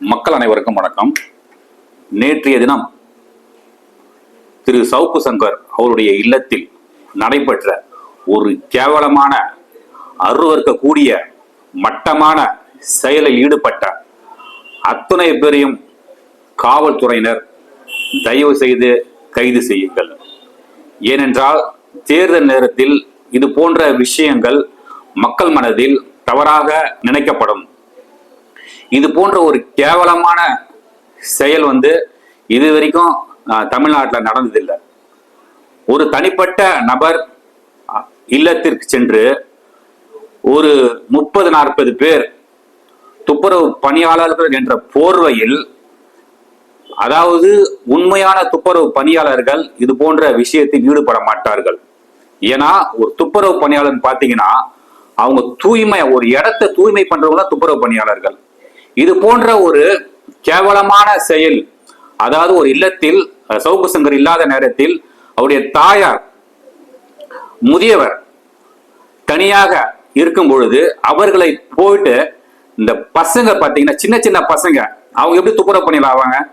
மக்கள் அனைவருக்கும் வணக்கம். நேற்றைய தினம் திரு சவுக்கு சங்கர் அவருடைய இல்லத்தில் நடைபெற்ற ஒரு கேவலமான அருவருக்கக்கூடிய மட்டமான செயலில் ஈடுபட்ட அத்துணை பேரையும் காவல்துறையினர் தயவு செய்து கைது செய்யுங்கள். ஏனென்றால் தேர்தல் நேரத்தில் இது போன்ற விஷயங்கள் மக்கள் மனதில் தவறாக நினைக்கப்படும். இது போன்ற ஒரு கேவலமான செயல் வந்து இது வரைக்கும் தமிழ்நாட்டில் நடந்ததில்லை. ஒரு தனிப்பட்ட நபர் இல்லத்திற்கு சென்று ஒரு முப்பது நாற்பது பேர் துப்புரவு பணியாளர்கள் என்ற போர்வையில் அதாவது உண்மையான துப்புரவு பணியாளர்கள் இது போன்ற விஷயத்தில் ஈடுபட மாட்டார்கள். ஏன்னா ஒரு துப்புரவு பணியாளர் பார்த்தீங்கன்னா அவங்க தூய்மை ஒரு இடத்தை தூய்மை பண்றவங்க துப்புரவு பணியாளர்கள். இது போன்ற ஒரு கேவலமான செயல் அதாவது ஒரு இல்லத்தில் அஹ், சவுக்கு சங்கர் இல்லாத நேரத்தில் அவருடைய தாயார் முதியவர் தனியாக இருக்கும் பொழுது அவர்களை போயிட்டு இந்த பசங்க பார்த்தீங்கன்னா சின்ன சின்ன பசங்க அவங்க எப்படி துப்புரவு பண்ணிடலாம்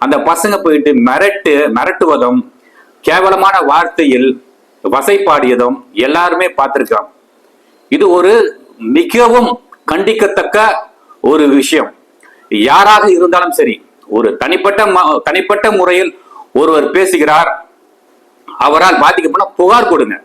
அந்த பசங்க போயிட்டு மிரட்டு மிரட்டுவதும் கேவலமான வார்த்தையில் வசைப்பாடியதும் எல்லாருமே பார்த்திருக்கிறோம் இது ஒரு மிகவும் கண்டிக்கத்தக்க ஒரு விஷயம். யாராக இருந்தாலும் சரி ஒரு தனிப்பட்ட ம- தனிப்பட்ட முறையில் ஒருவர் பேசுகிறார் அவரால் பாதிக்கப்பட புகார் கொடுங்க.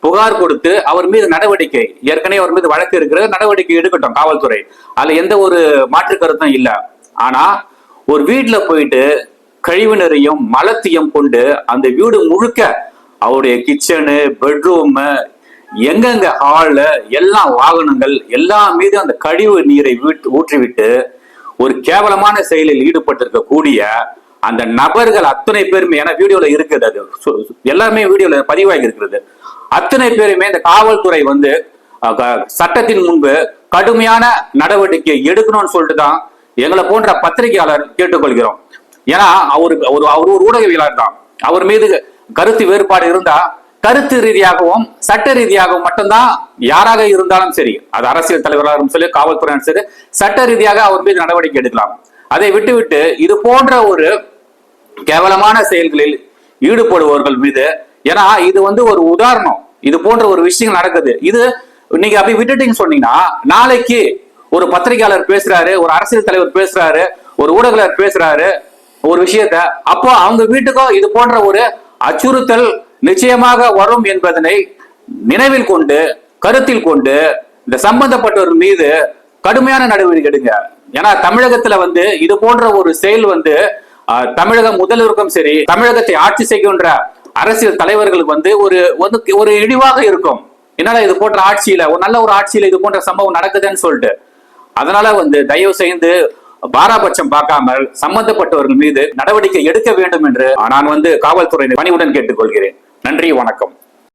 புகார் கொடுத்து அவர் மீது நடவடிக்கை ஏற்கனவே அவர் மீது வழக்கு இருக்கிறது நடவடிக்கை எடுக்கட்டும் காவல்துறை. அதுல எந்த ஒரு மாற்று கருத்தும் இல்ல. ஆனா ஒரு வீட்டுல போயிட்டு கழிவுநரையும் மலத்தையும் கொண்டு அந்த வீடு முழுக்க அவருடைய கிச்சனு பெட்ரூம் எங்கெங்க ஹாலு எல்லா வாகனங்கள் எல்லா மீது அந்த கழிவு நீரை வீட்டு ஊற்றிவிட்டு ஒரு கேவலமான செயலில் ஈடுபட்டிருக்கக்கூடிய அந்த நபர்கள் அத்தனை பேருமே ஏன்னா வீடியோல இருக்குது அது. சு- எல்லாமே வீடியோல பதிவாகி இருக்கிறது. அத்தனை பேருமே இந்த காவல்துறை வந்து க- சட்டத்தின் முன்பு கடுமையான நடவடிக்கை எடுக்கணும்னு சொல்லிட்டு தான் எங்களை போன்ற பத்திரிகையாளர் கேட்டுக்கொள்கிறோம். ஏன்னா அவரு ஒரு அவர் ஒரு ஊடகவியலாளர் தான். அவர் மீது கருத்து வேறுபாடு இருந்தா கருத்து ரீதியாகவும் சட்ட ரீதியாகவும் மட்டும்தான் யாராக இருந்தாலும் சரி அது அரசியல் தலைவராகவும் சரி காவல்துறையினர் சரி சட்ட ரீதியாக அவர் மீது நடவடிக்கை எடுக்கலாம். அதை விட்டுவிட்டு இது போன்ற ஒரு கேவலமான செயல்களில் ஈடுபடுபவர்கள் மீது ஏன்னா இது வந்து ஒரு உதாரணம். இது போன்ற ஒரு விஷயங்கள் நடக்குது. இது நீங்க அப்படி விட்டுட்டீங்கன்னு சொன்னீங்கன்னா நாளைக்கு ஒரு பத்திரிகையாளர் பேசுறாரு ஒரு அரசியல் தலைவர் பேசுறாரு ஒரு ஊடகர் பேசுறாரு ஒரு விஷயத்த அப்போ அவங்க வீட்டுக்கும் இது போன்ற ஒரு அச்சுறுத்தல் நிச்சயமாக வரும் என்பதனை நினைவில் கொண்டு கருத்தில் கொண்டு இந்த சம்பந்தப்பட்டவர் மீது கடுமையான நடவடிக்கை எடுங்க. ஏன்னா தமிழகத்துல வந்து இது போன்ற ஒரு செயல் வந்து தமிழகம் தமிழக முதல்வருக்கும் சரி தமிழகத்தை ஆட்சி செய்கின்ற அரசியல் தலைவர்களுக்கு வந்து ஒரு ஒரு இழிவாக இருக்கும். என்னால இது போன்ற ஆட்சியில ஒரு நல்ல ஒரு ஆட்சியில இது போன்ற சம்பவம் நடக்குதுன்னு சொல்லிட்டு. அதனால வந்து தயவு செய்து பாராபட்சம் பார்க்காமல் சம்பந்தப்பட்டவர்கள் மீது நடவடிக்கை எடுக்க வேண்டும் என்று நான் வந்து காவல்துறையினர் பணிவுடன் கேட்டுக்கொள்கிறேன். நன்றி வணக்கம்.